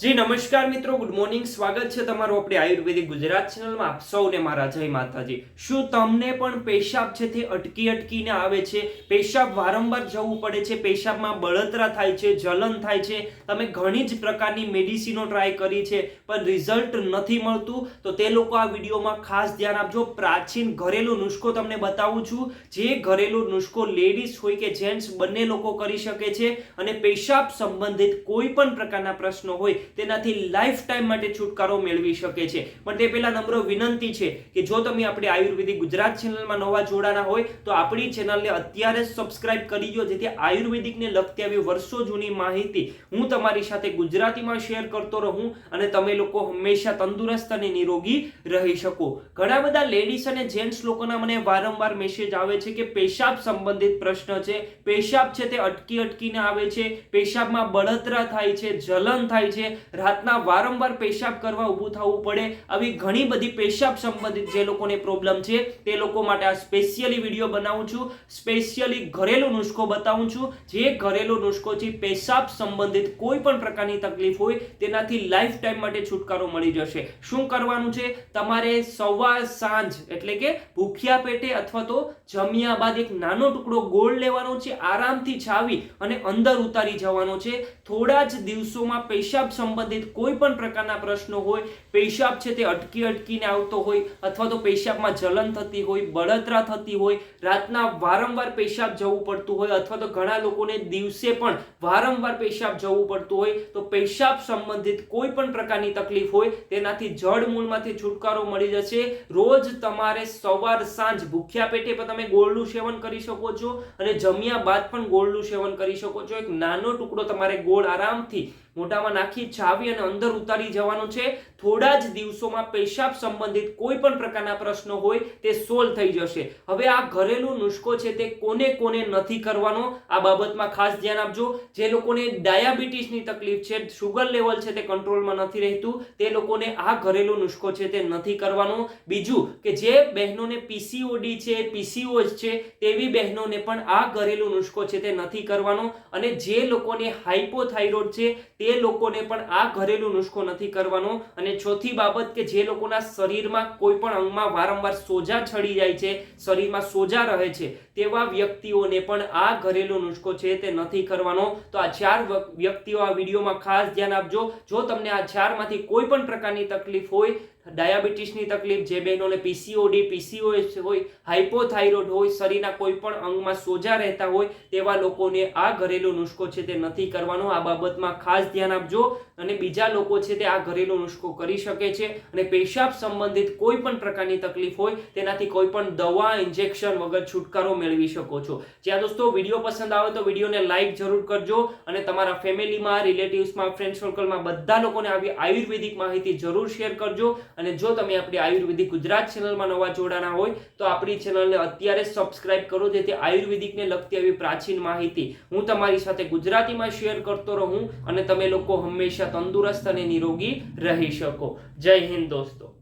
જી, નમસ્કાર મિત્રો. Good morning સ્વાગત છે તમારું આપણે આયુર્વેદિક ગુજરાત ચેનલમાં. આપ સૌને મારા જય માતાજી. શું તમને પણ પેશાબ છે તે અટકી અટકીને આવે છે? પેશાબ વારંવાર જવું પડે છે. પેશાબમાં બળતરા થાય છે, જલન થાય છે. તમે ઘણી જ પ્રકારની મેડિસિનો ટ્રાય કરી છે, પણ રિઝલ્ટ નથી મળતું. તો તે લોકો આ વિડીયોમાં ખાસ ધ્યાન આપજો. પ્રાચીન ઘરેલું નુસ્ખો તમને બતાવું છું. જે ઘરેલું નુસ્ખો લેડીઝ હોય કે જેન્ટ્સ બંને લોકો કરી શકે છે. અને પેશાબ સંબંધિત કોઈ પણ પ્રકારના પ્રશ્નો હોય તેનાથી લાઈફ ટાઈમ માટે છુટકારો મેળવી શકે છે. પણ તે પહેલા નમ્ર વિનંતી છે કે જો તમે આપણી આયુર્વેદિક ગુજરાત ચેનલમાં નવા જોડાના હોય, તો આપણી ચેનલને અત્યારે જ સબસ્ક્રાઇબ કરી દો, જેથી આયુર્વેદિકને લગતી આવી વર્ષો જૂની માહિતી હું તમારી સાથે ગુજરાતીમાં શેર કરતો રહું અને તમે લોકો હંમેશા તંદુરસ્ત અને નિરોગી રહી શકો. ઘણા બધા લેડીઝ અને જેન્ટ્સ લોકોના મને વારંવાર મેસેજ આવે છે કે પેશાબ સંબંધિત પ્રશ્ન છે. પેશાબ છે તે અટકી અટકીને આવે છે. પેશાબમાં બળતરા થાય છે, જલન થાય છે. રાતના વારંવાર પેશાબ કરવા ઊભું થવું પડે. આવી ઘણી બધી પેશાબ સંબંધિત જે લોકોને પ્રોબ્લેમ છે, તે લોકો માટે આ સ્પેશિયલી વીડિયો બનાવું છું. સ્પેશિયલી ઘરેલું નુસ્ખો બતાવું છું. જે ઘરેલું નુસ્ખોથી પેશાબ સંબંધિત કોઈ પણ પ્રકારની તકલીફ હોય, તેનાથી લાઈફ ટાઈમ માટે છુટકારો મળી જશે. શું કરવાનું છે? તમારે સવાર સાંજ, એટલે કે ભૂખ્યા પેટે અથવા તો જમ્યા બાદ એક નાનો ટુકડો ગોળ લેવાનો છે, આરામથી છાવી અને અંદર ઉતારી જવાનો છે. થોડા જ દિવસોમાં પેશાબ સંબંધિત કોઈ પણ પ્રકારના પ્રશ્નો હોય, પેશાબ છે તે અટકી અટકીને આવતો હોય અથવા તો પેશાબમાં જલન થતી હોય, બળતરા થતી હોય, રાતના વારંવાર પેશાબ જવું પડતું હોય અથવા તો ઘણા લોકોને દિવસે પણ વારંવાર પેશાબ જવું પડતું હોય, તો પેશાબ સંબંધિત કોઈ પણ પ્રકારની તકલીફ હોય, તેનાથી જળ મૂળમાંથી છુટકારો મળી જશે. રોજ તમારે સવાર સાંજ ભૂખ્યા પેટે પણ તમે ગોળનું સેવન કરી શકો છો અને જમ્યા બાદ પણ ગોળનું સેવન કરી શકો છો. એક નાનો ટુકડો તમારે ગોળ આરામથી મોઢામાં નાખી છાવી અને અંદર ઉતારી જવાનો છે. થોડા જ દિવસોમાં પેશાબ સંબંધિત કોઈ પણ પ્રકારના પ્રશ્નો હોય તે સોલ્વ થઈ જશે. હવે આ ઘરેલું નુસ્ખો છે તે કોને કોને નથી કરવાનો? આ બાબતમાં ખાસ ધ્યાન આપજો. જે લોકોને ડાયાબિટીસની તકલીફ છે શુગર લેવલ છે તે કંટ્રોલમાં નથી રહેતું. તે લોકોને આ ઘરેલું નુસ્ખો છે તે નથી કરવાનો. બીજું કે જે બહેનોને પીસીઓડી છે પીસીઓ છે, તેવી બહેનોને પણ આ ઘરેલું નુસ્ખો છે તે નથી કરવાનો. અને જે લોકોને હાઇપોથાઇરોઇડ છે તે લોકોને પણ આ ઘરેલું નુસ્ખો નથી કરવાનો અને ચોથી બાબત કે જે લોકોના શરીરમાં કોઈ પણ અંગમાં વારંવાર સોજા ચડી જાય છે, શરીરમાં સોજા રહે છે, તેવા વ્યક્તિઓને પણ આ ઘરેલું નુસ્ખો છે તે નથી કરવાનો. તો આ ચાર વ્યક્તિઓ આ વિડીયોમાં ખાસ ધ્યાન આપજો. જો તમને આ ચારમાંથી કોઈ પણ પ્રકારની તકલીફ હોય ડાયાબિટીસની તકલીફ, જે બહેનોને પીસીઓડી પીસીઓએસ હોય હાઇપોથાઇરોઇડ હોય, શરીરના કોઈ પણ અંગમાં સોજા રહેતા હોય, તેવા લોકોને આ ઘરેલું નુસ્ખો છે તે નથી કરવાનો. આ બાબતમાં ખાસ ધ્યાન આપજો અને બીજા લોકો છે તે આ ઘરેલું નુસ્ખો કરી શકે છે અને પેશાબ સંબંધિત કોઈ પણ પ્રકારની તકલીફ હોય, તેનાથી કોઈ પણ દવા, ઇન્જેક્શન વગર છુટકારો મેળવી શકો છો. જ્યાં દોસ્તો વીડિયો પસંદ આવે તો વિડીયોને લાઇક જરૂર કરજો અને તમારા ફેમિલીમાં, રિલેટિવ્સમાં ફ્રેન્ડ સર્કલમાં બધા લોકોને આવી આયુર્વેદિક માહિતી જરૂર શેર કરજો. અને જો તમે આપણી આયુર્વેદિક ગુજરાત ચેનલમાં નવા જોડાના હોય, તો આપણી ચેનલને અત્યારે જ સબસ્ક્રાઇબ કરો, જેથી આયુર્વેદિકને લગતી આવી પ્રાચીન માહિતી હું તમારી સાથે ગુજરાતીમાં શેર કરતો રહું અને તમે લોકો હંમેશા તંદુરસ્ત અને નિરોગી રહી શકો. જય હિન્દ દોસ્તો.